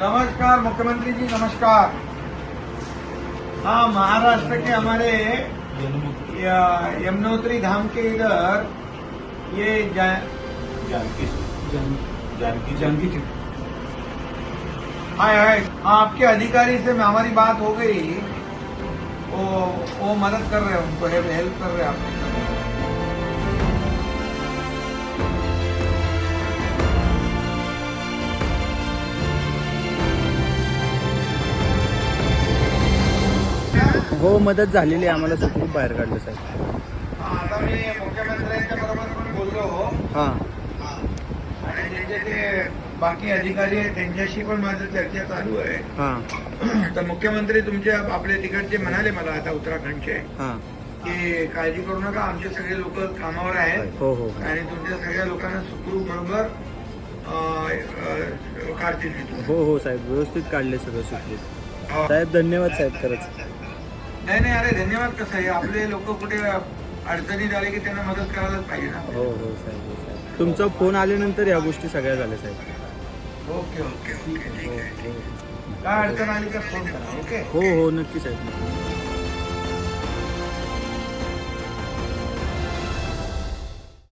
नमस्कार मुख्यमंत्री जी नमस्कार। हाँ महाराष्ट्र के हमारे यमुनोत्री धाम के इधर ये जा, जानकी जानकी जानकी हाय हाय। आपके अधिकारी से हमारी बात हो गई। वो वो मदद कर रहे हैं उनको हेल्प हेल्प कर रहे हैं आपको। हो मदत झालेली आहे आम्हाला सुखरूप बाहेर काढलं साहेब. हाँ, आता मी मुख्यमंत्र्यांच्या बरोबर पण बोललो हां. आणि त्यांचे ते बाकी अधिकारी आहेत त्यांच्याशी पण माझं चर्चा चालू आहे. हां. तर मुख्यमंत्री तुमचे आपले तिकडचे म्हणाले मला आता उत्तराखंडचे हां. की काळजी करू नका आमचे सगळे लोक कामावर आहेत. हो हो आणि तुमच्या सगळ्या लोकांना सुखरूप बरोबर अं, अं, काढतील तिथून. हो हो साहेब. व्यवस्थित काढले सगळं सुखरूप हो. साहेब धन्यवाद साहेब खरंच. नाही नाही अरे धन्यवाद कसं आहे? आपले लोक कुठे अडचणीत आले की त्यांना मदत करायलाच पाहिजे ना? हो हो साहेब हो साहेब. तुमचा फोन आल्यानंतर या गोष्टी सगळ्या झाल्या साहेब. ओके ओके ओके ठीक हो आहे. हो काय अडचण आली तर फोन करा ओके? हो हो नक्की साहेब